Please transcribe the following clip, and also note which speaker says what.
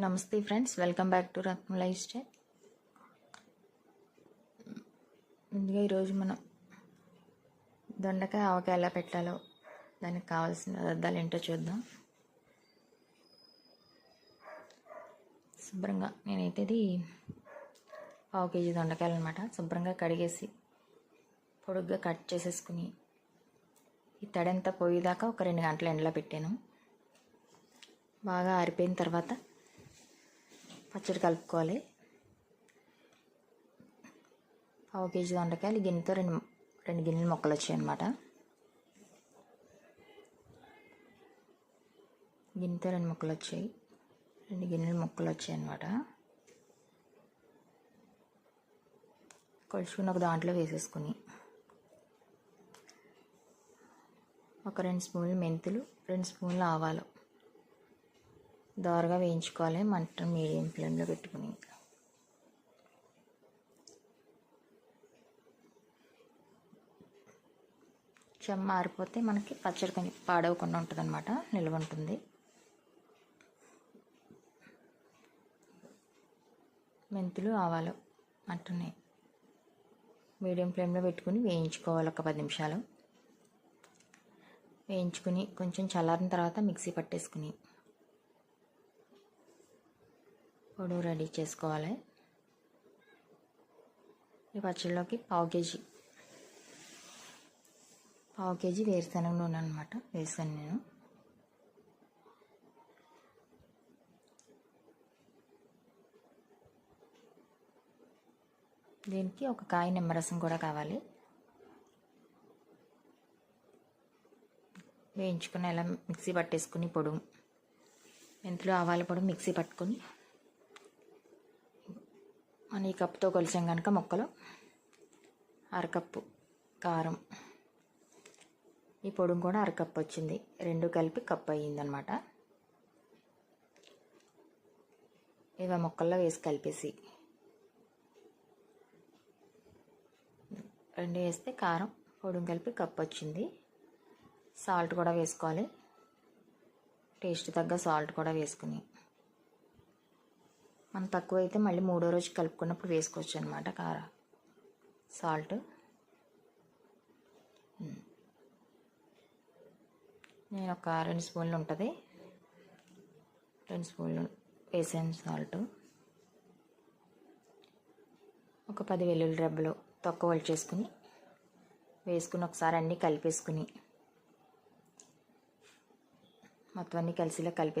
Speaker 1: Namaste friends welcome back to Ratna lifestyle. ముందుగా ఈరోజు మనం దొండకాయ ఆవకాయ ఎలా పెట్టాలో దానికి కావాల్సిన పదార్థాలు ఏంటో చూద్దాం. శుభ్రంగా నేనైతే ఇది పావు కేజీ దొండకాయలు అనమాట శుభ్రంగా కడిగేసి పొడుగ్గా కట్ చేసేసుకుని ఈ తడంతా పోయేదాకా ఒక రెండు గంటలు ఎండలో పెట్టాను. బాగా ఆరిపోయిన తర్వాత పచ్చడి కలుపుకోవాలి. పావు కేజీ దొండకాయలు గిన్నెతో రెండు రెండు గిన్నెలు మొక్కలు వచ్చాయి అనమాట గిన్నెతో రెండు మొక్కలు వచ్చాయి. రెండు గిన్నెలు మొక్కలు వచ్చాయి అనమాట కొలుచుకుని ఒక దాంట్లో వేసేసుకుని ఒక రెండు స్పూన్లు మెంతులు రెండు స్పూన్లు ఆవాలు. దోరగా వేయించుకోవాలి మంటను మీడియం ఫ్లేమ్లో పెట్టుకుని చెమ్మ ఆరిపోతే మనకి పచ్చడి కొంచెం పాడవకుండా ఉంటుంది అనమాట నిల్వ ఉంటుంది. మెంతులు ఆవాలు అంటున్నాయి మీడియం ఫ్లేమ్లో పెట్టుకుని వేయించుకోవాలి ఒక పది నిమిషాలు. వేయించుకుని కొంచెం చల్లారిన తర్వాత మిక్సీ పట్టేసుకుని పొడు రెడీ చేసుకోవాలి. ఈ పచ్చడిలోకి పావు కేజీ. పావు కేజీ వేరుశనగ నూనె అనమాట వేసాను నేను. దీనికి ఒక కాయ నిమ్మరసం కూడా కావాలి. వేయించుకుని ఇలా మిక్సీ పట్టేసుకుని పొడుము మెంతులు ఆవాల పొడి మిక్సీ పట్టుకొని మన ఈ కప్పుతో కొలిచాం కనుక మొక్కలు. అరకప్పు కారం. ఈ పొడి కూడా అరకప్పు వచ్చింది. రెండు కలిపి కప్పు అయ్యిందనమాట. ఇవి మొక్కల్లో వేసి కలిపేసి. రెండు వేస్తే కారం పొడి కలిపి కప్పు వచ్చింది. సాల్ట్ కూడా వేసుకోవాలి. టేస్ట్ తగ్గ సాల్ట్ కూడా వేసుకుని. మనం తక్కువ అయితే మళ్ళీ మూడో రోజు కలుపుకున్నప్పుడు వేసుకోవచ్చు అనమాట కార. సాల్ట్. నేను ఒక రెండు స్పూన్లు ఉంటుంది. రెండు స్పూన్లు వేసాను సాల్ట్. ఒక పది వెల్లుల్లి రెబ్బలు తొక్క చేసుకుని వేసుకుని ఒకసారి అన్నీ కలిపేసుకుని మొత్తం అన్నీ కలిసిలా కలిపేసుకుని